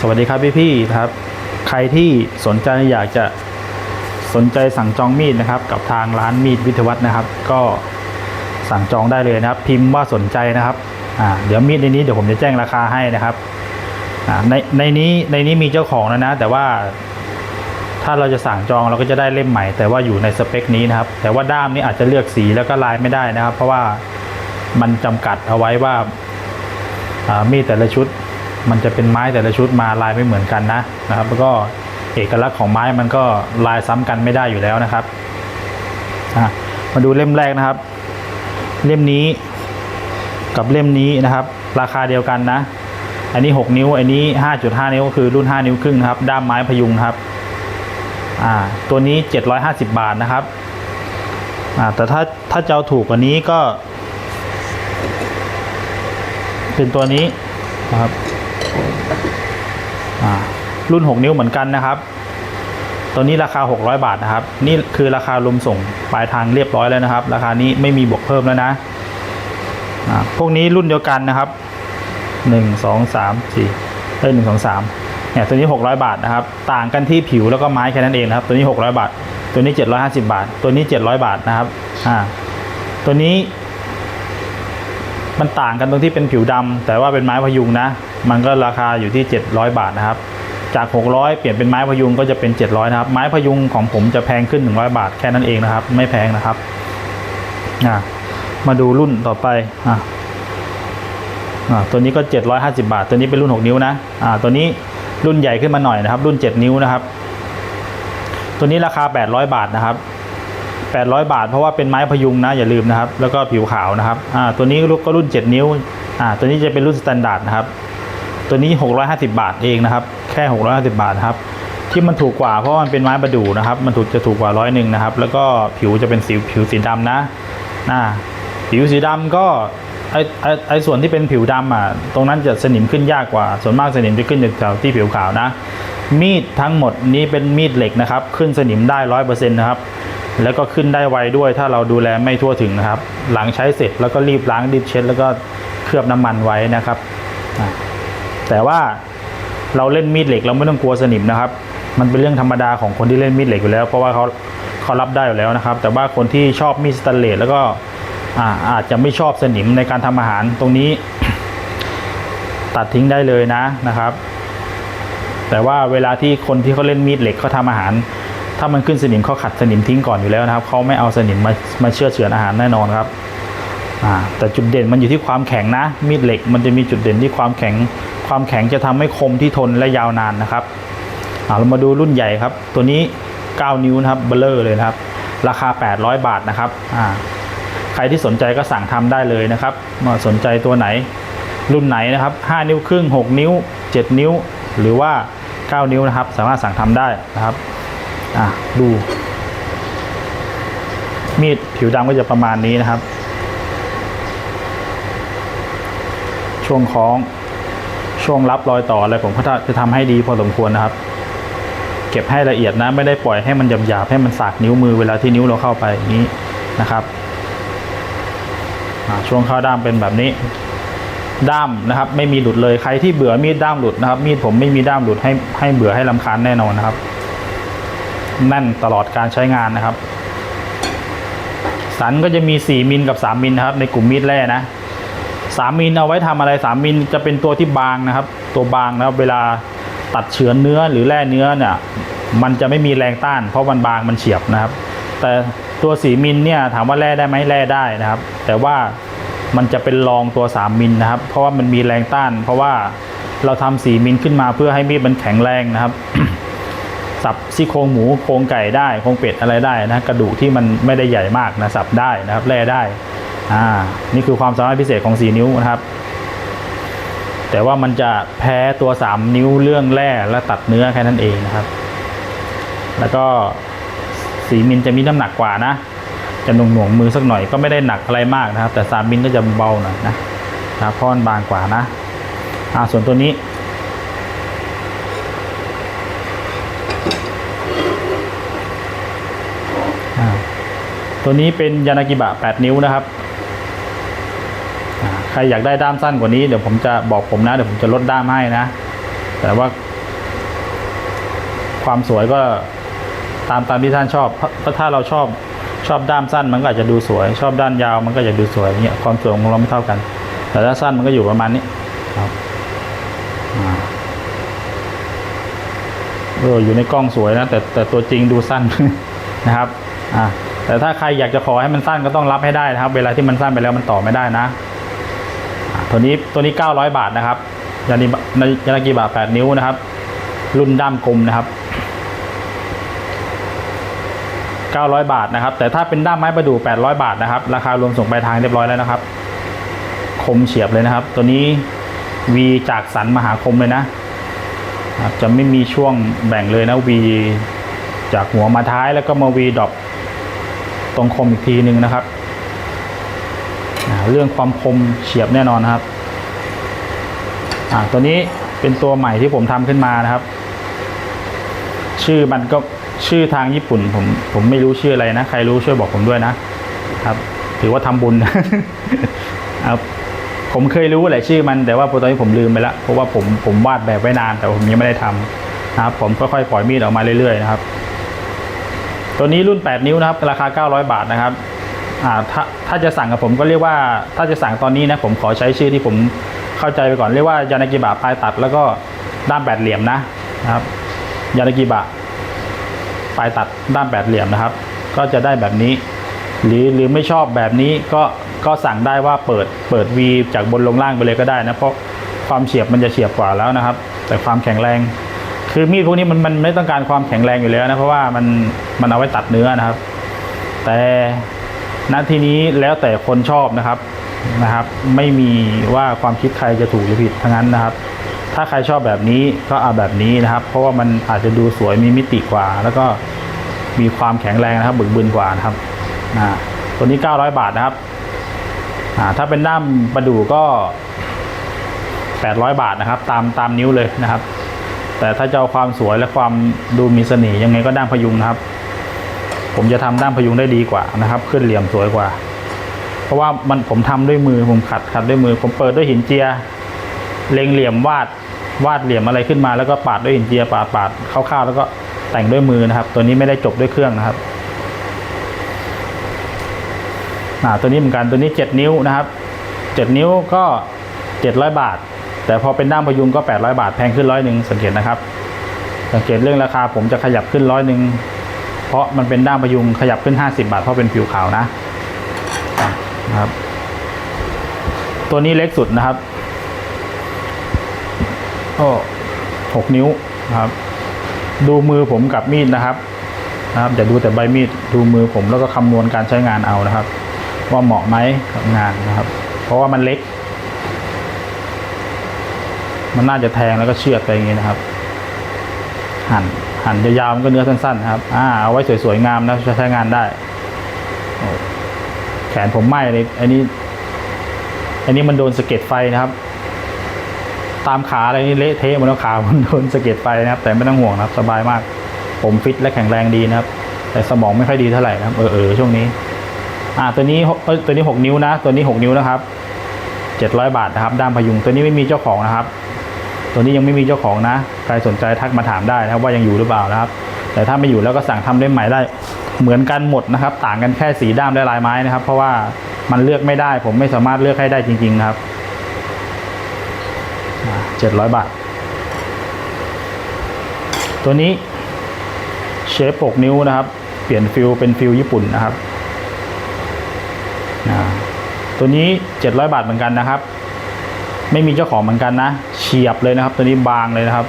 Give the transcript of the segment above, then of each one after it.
สวัสดีครับพี่พี่ครับ ใครที่สนใจอยากจะสนใจสั่งจองมีดนะครับ กับทางร้านมีดวิทยวัฒน์นะครับ ก็สั่งจองได้เลยนะครับ พิมพ์ว่าสนใจนะครับอ่าเดี๋ยวมีดในนี้เดี๋ยวผมจะแจ้งราคาให้นะครับอ่าในในนี้ในนี้มีเจ้าของแล้วนะ แต่ว่าถ้าเราจะสั่งจองเราก็จะได้เล่มใหม่ แต่ว่าอยู่ในสเปคนี้นะครับ แต่ว่าด้ามนี้อาจจะเลือกสีแล้วก็ลายไม่ได้นะครับ เพราะว่ามันจำกัดเอาไว้ว่าอ่ามีดแต่ละชุด มันจะเป็นไม้แต่ละชุดมาลายไม่เหมือนกันนะนะครับ แล้วก็เอกลักษณ์ของไม้มันก็ลายซ้ำกันไม่ได้อยู่แล้วนะครับมาดูเล่มแรกนะครับ เล่มนี้กับเล่มนี้นะครับ ราคาเดียวกันนะ อันนี้ 6 นิ้ว อันนี้ 5.5 นิ้วก็คือรุ่น 5 นิ้วครึ่งนครับ ด้ามไม้พยุงครับ อ่า ตัวนี้ 750 บาทนะครับ อ่า แต่ถ้าถ้าจะเอาถูกกว่านี้ก็ เป็นตัวนี้นะครับ รุ่น 6 นิ้วเหมือนกันนะครับ ตัวนี้ราคา 600 บาทนะครับ นี่คือราคารวมส่งปลายทางเรียบร้อยแล้วนะครับ ราคานี้ไม่มีบวกเพิ่มแล้วนะพวกนี้รุ่นเดียวกันนะครับหนึ่งสองสามสี่เอ้ยหนึ่งสองสามเนี่ยตัวนี้หกร้อยบาทนะครับ ต่างกันที่ผิวแล้วก็ไม้แค่นั้นเองนะครับ ตัวนี้หกร้อยบาท ตัวนี้เจ็ดร้อยห้าสิบาท ตัวนี้เจ็ดร้อยบาทนะครับอ่าตัวนี้มันต่างกันตรงที่เป็นผิวดำแต่ว่าเป็นไม้พยุงนะ มันก็ราคาอยู่ที่เจ็ดร้อยบาทนะครับ จากหกร้อยเปลี่ยนเป็นไม้พยุงก็จะเป็นเจ็ดร้อยนะครับ ไม้พยุงของผมจะแพงขึ้นหนึ่งร้อยบาทแค่นั้นเองนะครับ ไม่แพงนะครับอ่ามาดูรุ่นต่อไปอ่าอ่าตัวนี้ก็ 750 บาท ตัวนี้เป็นรุ่น 6 นิ้วนะอ่าตัวนี้รุ่นใหญ่ขึ้นมาหน่อยนะครับ รุ่น 7 นิ้วนะครับ ตัวนี้ราคา 800 บาทนะครับ 800 บาท เพราะว่าเป็นไม้พยุงนะอย่าลืมนะครับ แล้วก็ผิวขาวนะครับอ่าตัวนี้ก็รุ่น 7 นิ้วอ่าตัวนี้จะเป็นรุ่นสแตนดาร์ดนะครับ ตัวนี้ 650 บาทเองนะครับ แค่ 650 บาทครับ ที่มันถูกกว่าเพราะมันเป็นไม้ประดู่นะครับ มันถูกจะถูกกว่าร้อยหนึ่งนะครับ แล้วก็ผิวจะเป็นสีผิวสีดำนะอ่าผิวสีดำก็ไอไอไอส่วนที่เป็นผิวดำอะ ตรงนั้นจะสนิมขึ้นยากกว่า ส่วนมากสนิมจะขึ้นจากแถวที่ผิวขาวนะ มีดทั้งหมดนี้เป็นมีดเหล็กนะครับ ขึ้นสนิมได้ร้อยเปอร์เซ็นต์นะครับ แล้วก็ขึ้นได้ไวด้วยถ้าเราดูแลไม่ทั่วถึงนะครับ หลังใช้เสร็จแล้วก็รีบล้างรีบเช็ด แล้วก็เคลือบน้ำมันไว้นะครับอ่า แต่ว่าเราเล่นมีดเหล็กเราไม่ต้องกลัวสนิมนะครับ มันเป็นเรื่องธรรมดาของคนที่เล่นมีดเหล็กอยู่แล้ว เพราะว่าเขาเขารับได้อยู่แล้วนะครับ แต่ว่าคนที่ชอบมีดสแตนเลสแล้วก็อาอาจจะไม่ชอบสนิมในการทำอาหารตรงนี้ ตัดทิ้งได้เลยนะนะครับ แต่ว่าเวลาที่คนที่เขาเล่นมีดเหล็กเขาทำอาหาร ถ้ามันขึ้นสนิมเขาขัดสนิมทิ้งก่อนอยู่แล้วนะครับเขาไม่เอาสนิมมามาเชื่อเฉือนอาหารแน่นอนครับแต่จุดเด่นมันอยู่ที่ความแข็งนะ มีดเหล็กมันจะมีจุดเด่นที่ความแข็ง ความแข็งจะทำให้คมที่ทนและยาวนานนะครับอ่าเรามาดูรุ่นใหญ่ครับ ตัวนี้ 9 นิ้วนะครับเบลเลอร์เลยนะครับ ราคา 800 บาทนะครับอ่าใครที่สนใจก็สั่งทำได้เลยนะครับมาสนใจตัวไหนรุ่นไหนนะครับ 5 นิ้วครึ่ง 6 นิ้ว 7 นิ้ว หรือว่า 9 นิ้วนะครับ สามารถสั่งทำได้นะครับอ่าดู มีดผิวดำก็จะประมาณนี้นะครับ ช่วงคล้อง ช่วงรับรอยต่ออะไรผมก็จะทำให้ดีพอสมควรนะครับ เก็บให้ละเอียดนะไม่ได้ปล่อยให้มันหยาบๆให้มันสากนิ้วมือเวลาที่นิ้วเราเข้าไปอย่างนี้นะครับช่วงเข้าด้ามเป็นแบบนี้ ด้ามนะครับ ไม่มีหลุดเลยใครที่เบื่อมีดด้ามหลุดนะครับ มีดผมไม่มีด้ามหลุดให้ให้เบื่อให้ลำคาญแน่นอนนะครับแน่นตลอดการใช้งานนะครับ สันก็จะมี 4มิลกับ 3มิลนะครับ ในกลุ่มมีดแร่นะ สามมิลเอาไว้ทำอะไรสามมิลจะเป็นตัวที่บางนะครับ ตัวบางนะครับเวลาตัดเฉือนเนื้อหรือแร่เนื้อเนี่ยมันจะไม่มีแรงต้าน เพราะมันบางมันเฉียบนะครับ แต่ตัวสีมิลเนี่ยถามว่าแร่ได้ไหมแร่ได้นะครับ แต่ว่ามันจะเป็นรองตัว 3มิลนะครับ เพราะว่ามันมีแรงต้าน เพราะว่าเราทำสีมิลขึ้นมาเพื่อให้มีดมันแข็งแรงนะครับ สับซี่โครงหมูโครงไก่ได้โครงเป็ดอะไรได้นะกระดูกที่มันไม่ได้ใหญ่มากนะสับได้นะครับแร่ได้ อ่านี่คือความสามารถพิเศษของ 4 นิ้วนะครับ แต่ว่ามันจะแพ้ตัว 3 นิ้วเรื่องแร่และตัดเนื้อแค่นั้นเองนะครับ แล้วก็สีมิลจะมีน้ำหนักกว่านะ จะหน่วงหน่วงมือสักหน่อยก็ไม่ได้หนักอะไรมากนะครับ แต่3มิลก็จะเบาหน่อยนะนะเพราะมันบางกว่านะอ่าส่วนตัวนี้ตัวนี้เป็นยานากิบะ 8 นิ้วนะครับ ใครอยากได้ด้ามสั้นกว่านี้เดี๋ยวผมจะบอกผมนะ เดี๋ยวผมจะลดด้ามให้นะ แต่ว่า ความสวยก็ตามตามที่ท่านชอบเพราะถ้าเราชอบชอบด้ามสั้นมันก็อาจจะดูสวย ชอบด้านยาวมันก็จะดูสวยเงี้ยความสวยของเราไม่เท่ากัน แต่ถ้าสั้นมันก็อยู่ประมาณนี้ครับอ่าเอออยู่ในกล้องสวยนะแต่แต่ตัวจริงดูสั้นนะครับอ่าแต่ถ้าใครอยากจะขอให้มันสั้นก็ต้องรับให้ได้นะครับ เวลาที่มันสั้นไปแล้วมันต่อไม่ได้นะ ตัวนี้ตัวนี้ 900 บาทนะครับยานิยานากิบะ8นิ้วนะครับ รุ่นด้ามกลมนะครับ 900 บาทนะครับ แต่ถ้าเป็นด้ามไม้ประดู่800 บาทนะครับ ราคารวมส่งปลายทางเรียบร้อยแล้วนะครับ คมเฉียบเลยนะครับ ตัวนี้วีจากสันมหาคมเลยนะครับจะไม่มีช่วงแบ่งเลยนะวีจากหัวมาท้ายแล้วก็มาวีดรอปตรงคมอีกทีหนึ่งนะครับ เรื่องความคมเฉียบแน่นอนนะครับอ่าตัวนี้เป็นตัวใหม่ที่ผมทำขึ้นมานะครับ ชื่อมันก็ชื่อทางญี่ปุ่น ผมผมไม่รู้ชื่ออะไรนะ ใครรู้ช่วยบอกผมด้วยนะครับ ถือว่าทำบุญครับผมเคยรู้แหละชื่อมันแต่ว่าตอนนี้ผมลืมไปแล้วเพราะว่าผมผมวาดแบบไว้นาน แต่ผมยังไม่ได้ทำนะครับ ผมค่อยๆปล่อยมีดออกมาเรื่อยๆนะครับ ตัวนี้รุ่น 8 นิ้วนะครับ ราคา 900 บาทนะครับ อ่าถ้าถ้าจะสั่งกับผมก็เรียกว่าถ้าจะสั่งตอนนี้นะผมขอใช้ชื่อที่ผมเข้าใจไปก่อนเรียกว่ายานากิบะปลายตัดแล้วก็ด้ามแปดเหลี่ยมนะนะครับยานากิบะปลายตัดด้ามแปดเหลี่ยมนะครับ ก็จะได้แบบนี้ หรือหรือไม่ชอบแบบนี้ก็ก็สั่งได้ว่าเปิดเปิด V จากบนลงล่างไปเลยก็ได้นะเพราะความเฉียบมันจะเฉียบกว่าแล้วนะครับ แต่ความแข็งแรง คือมีดพวกนี้มันมันไม่ต้องการความแข็งแรงอยู่แล้วนะเพราะว่ามันมันเอาไว้ตัดเนื้อนะครับ แต่ ณที่นี้แล้วแต่คนชอบนะครับนะครับ ไม่มีว่าความคิดใครจะถูกหรือผิดทั้งนั้นนะครับ ถ้าใครชอบแบบนี้ก็เอาแบบนี้นะครับ เพราะว่ามันอาจจะดูสวยมีมิติกว่า แล้วก็มีความแข็งแรงนะครับ บึกบึนกว่านะครับอ่าตัวนี้ 900 บาทนะครับถ้าเป็นด้ามประดู่ก็ 800 บาทนะครับ ตามตามนิ้วเลยนะครับ แต่ถ้าจะเอาความสวยและความดูมีเสน่ห์ยังไงก็ด้ามพยุงนะครับ ผมจะทำด้ามพยุงได้ดีกว่านะครับ ขึ้นเหลี่ยมสวยกว่า เพราะว่ามันผมทำด้วยมือผมขัดขัดด้วยมือ ผมเปิดด้วยหินเจีย เล็งเหลี่ยมวาดวาดเหลี่ยมอะไรขึ้นมาแล้วก็ปาดด้วยหินเจียปาดปาดคร่าวๆแล้วก็แต่งด้วยมือนะครับ ตัวนี้ไม่ได้จบด้วยเครื่องนะครับอ่าตัวนี้เหมือนกันตัวนี้ 7 นิ้วนะครับ 7 นิ้วก็ 700 บาท แต่พอเป็นด้ามพยุงก็ 800 บาทแพงขึ้นร้อยหนึ่งสังเกตนะครับ สังเกตเรื่องราคาผมจะขยับขึ้นร้อยหนึ่ง เพราะมันเป็นด้ามพยุงขยับขึ้น 50 บาทเพราะเป็นผิวขาวนะนะครับ ตัวนี้เล็กสุดนะครับก็หกนิ้วนะครับ ดูมือผมกับมีดนะครับ นะครับอย่าดูแต่ใบมีดดูมือผมแล้วก็คำนวณการใช้งานเอานะครับ ว่าเหมาะไหมกับงานนะครับ เพราะว่ามันเล็ก มันน่าจะแทงแล้วก็เชือดไปอย่างนี้นะครับ หั่นหั่นยาวๆมันก็เนื้อสั้นๆครับอ่าเอาไว้สวยๆงามนะใช้งานได้แขนผมไหม้เลยอันนี้ อันนี้มันโดนสะเก็ดไฟนะครับ ตามขาอะไรนี่เละเทะหมดแล้วขามันโดนสะเก็ดไฟนะครับ แต่ไม่ต้องห่วงนะครับ สบายมาก ผมฟิตและแข็งแรงดีนะครับ แต่สมองไม่ค่อยดีเท่าไหร่นะครับ เออเออช่วงนี้ อ่า ตัวนี้ตัวนี้หกนิ้วนะ ตัวนี้หกนิ้วนะครับเจ็ดร้อยบาทนะครับด้ามพยุงตัวนี้ไม่มีเจ้าของนะครับ ตัวนี้ยังไม่มีเจ้าของนะ ใครสนใจทักมาถามได้นะครับว่ายังอยู่หรือเปล่านะครับ แต่ถ้าไม่อยู่แล้วก็สั่งทำเล่มใหม่ได้ เหมือนกันหมดนะครับ ต่างกันแค่สีด้ามและลายไม้นะครับ เพราะว่ามันเลือกไม่ได้ ผมไม่สามารถเลือกให้ได้จริง ๆ นะครับเจ็ดร้อยบาท ตัวนี้เชฟปกนิ้วนะครับ เปลี่ยนฟิลเป็นฟิลญี่ปุ่นนะครับ ตัวนี้เจ็ดร้อยบาทเหมือนกันนะครับ ไม่มีเจ้าของเหมือนกันนะ ฉียบเลยนะครับ ตัวนี้บางเลยนะครับ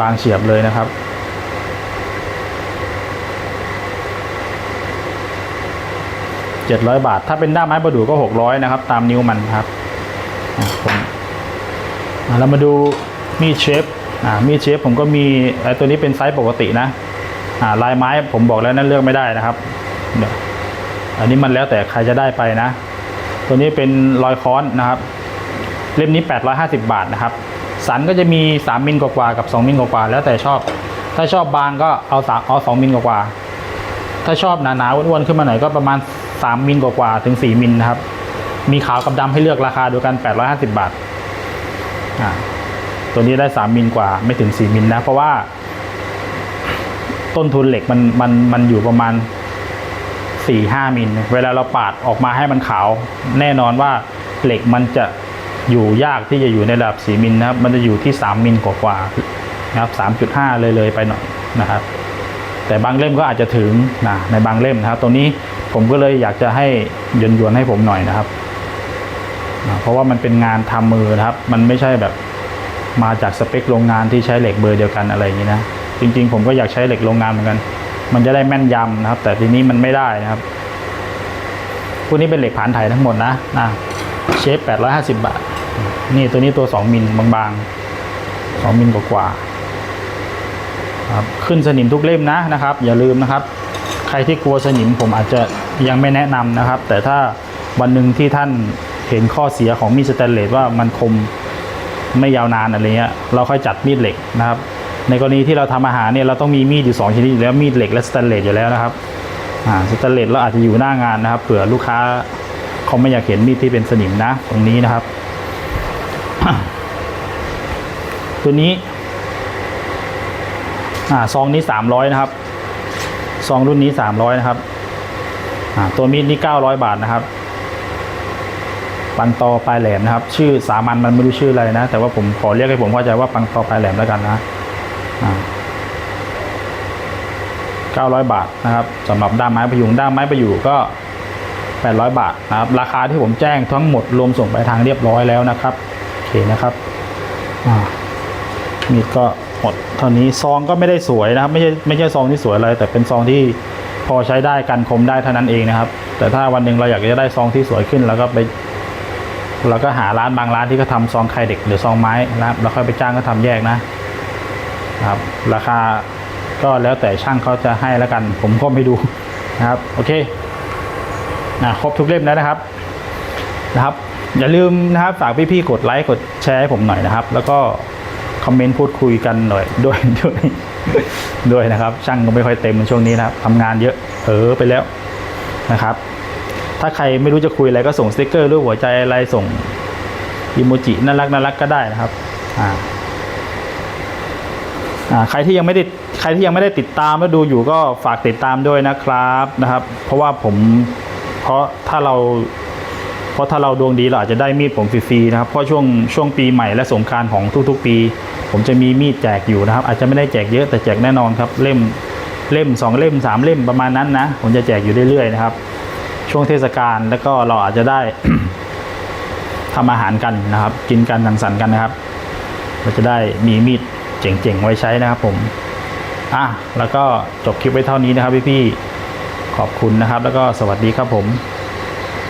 บางเฉียบเลยนะครับ เจ็ดร้อยบาท ถ้าเป็นด้ามไม้ประดู่ก็หกร้อยนะครับ ตามนิ้วมันครับอะผมอะเรามาดูมีดเชฟอ่ามีดเชฟผมก็มีไอ้ตัวนี้เป็นไซส์ปกตินะอ่าลายไม้ผมบอกแล้วนั่นเลือกไม่ได้นะครับเดี๋ยวอันนี้มันแล้วแต่ใครจะได้ไปนะ ตัวนี้เป็นรอยค้อนนะครับ เล่มนี้ 850 บาทนะครับ สันก็จะมี 3 มิลกว่ากับ 2 มิลกว่าแล้วแต่ชอบ ถ้าชอบบางก็เอาสามเอา2มิลกว่า ถ้าชอบหนาๆอ้วนๆขึ้นมาหน่อยก็ประมาณ 3 มิลกว่าถึง 4 มิลนะครับ มีขาวกับดำให้เลือกราคาเดียวกัน 850 บาทอ่าตัวนี้ได้ 3 มิลกว่าไม่ถึง 4 มิลนะ เพราะว่า ต้นทุนเหล็กมันมันมันอยู่ประมาณสี่ห้ามิล เวลาเราปาดออกมาให้มันขาว แน่นอนว่าเหล็กมันจะ อยู่ยากที่จะอยู่ในระดับสีมิลนะครับ มันจะอยู่ที่สามมิลกว่าๆนะครับสามจุดห้าเลยเลยไปหน่อยนะครับ แต่บางเล่มก็อาจจะถึงนะในบางเล่มนะครับ ตรงนี้ผมก็เลยอยากจะให้ยนยวนให้ผมหน่อยนะครับนะเพราะว่ามันเป็นงานทำมือนะครับ มันไม่ใช่แบบมาจากสเปคโรงงานที่ใช้เหล็กเบอร์เดียวกันอะไรอย่างนี้นะ จริง ๆ ผมก็อยากใช้เหล็กโรงงานเหมือนกัน มันจะได้แม่นยำนะครับ แต่ทีนี้มันไม่ได้นะครับพวกนี้เป็นเหล็กผ่านไถทั้งหมดนะนะเชฟ850 บาท นี่ตัวนี้ตัว2มิลบางๆ2มิลกว่าๆครับขึ้นสนิมทุกเล่มนะนะครับ อย่าลืมนะครับ ใครที่กลัวสนิมผมอาจจะยังไม่แนะนำนะครับ แต่ถ้าวันหนึ่งที่ท่านเห็นข้อเสียของมีดสแตนเลสว่ามันคมไม่ยาวนานอะไรเงี้ยเราค่อยจัดมีดเหล็กนะครับ ในกรณีที่เราทำอาหารเนี่ยเราต้องมีมีดอยู่สองชนิดอยู่แล้วมีดเหล็กและสแตนเลสอยู่แล้วนะครับอ่าสแตนเลสเราอาจจะอยู่หน้างานนะครับเผื่อลูกค้าเขาไม่อยากเห็นมีดที่เป็นสนิมนะตรงนี้นะครับ ตัวนี้ อ่าซองนี้สามร้อยนะครับ ซองรุ่นนี้สามร้อยนะครับ อ่าตัวมีดนี่เก้าร้อยบาทนะครับปังตอปลายแหลมนะครับ ชื่อสามัญมันไม่รู้ชื่ออะไรนะ แต่ว่าผมขอเรียกให้ผมเข้าใจว่าปังตอปลายแหลมแล้วกันนะเก้าร้อยบาทนะครับสำหรับด้ามไม้ประยุงด้ามไม้ประยูก็แปดร้อยบาทนะครับ ราคาที่ผมแจ้งทั้งหมดรวมส่งไปทางเรียบร้อยแล้วนะครับ เคนะครับอ่ามีดก็หมดเท่านี้ซองก็ไม่ได้สวยนะครับไม่ใช่ไม่ใช่ซองที่สวยอะไรแต่เป็นซองที่พอใช้ได้กันคมได้เท่านั้นเองนะครับ แต่ถ้าวันหนึ่งเราอยากจะได้ซองที่สวยขึ้นเราก็ไปเราก็หาร้านบางร้านที่เขาทำซองไข่เด็กหรือซองไม้นะครับแล้วค่อยไปจ้างก็ทำแยกนะนะครับ ราคาก็แล้วแต่ช่างเขาจะให้แล้วกัน ผมก็ไม่ดูนะครับ โอเคนะครบทุกเล่มแล้วนะครับนะครับ อย่าลืมนะครับฝากพี่ๆกดไลค์กดแชร์ให้ผมหน่อยนะครับ แล้วก็คอมเมนต์พูดคุยกันหน่อยด้วยด้วยด้วยนะครับ ช่างก็ไม่ค่อยเต็มในช่วงนี้นะครับทำงานเยอะเผลอไปแล้วนะครับ ถ้าใครไม่รู้จะคุยอะไรก็ส่งสติกเกอร์รูปหัวใจอะไรส่งอิโมจิน่ารักน่ารักก็ได้นะครับอ่าอ่าใครที่ยังไม่ได้ใครที่ยังไม่ได้ติดตามแล้วดูอยู่ก็ฝากติดตามด้วยนะครับนะครับ เพราะว่าผมเพราะถ้าเรา ราะถ้าเราดวงดีเราอาจจะได้มีดผมฟรีๆนะครับ เพราะช่วงช่วงปีใหม่และสงการของทุกๆปี ผมจะมีมีดแจกอยู่นะครับ อาจจะไม่ได้แจกเยอะแต่แจกแน่นอนครับเล่มเล่มสองเล่มสามเล่มประมาณนั้นนะ ผมจะแจกอยู่เรื่อยๆนะครับ ช่วงเทศกาลแล้วก็เราอาจจะได้ทำอาหารกันนะครับ กินกันสังสรรค์กันนะครับ เราจะได้มีมีดเจ๋งๆไว้ใช้นะครับผมอะแล้วก็จบคลิปไว้เท่านี้นะครับพี่ๆขอบคุณนะครับ แล้วก็สวัสดีครับผม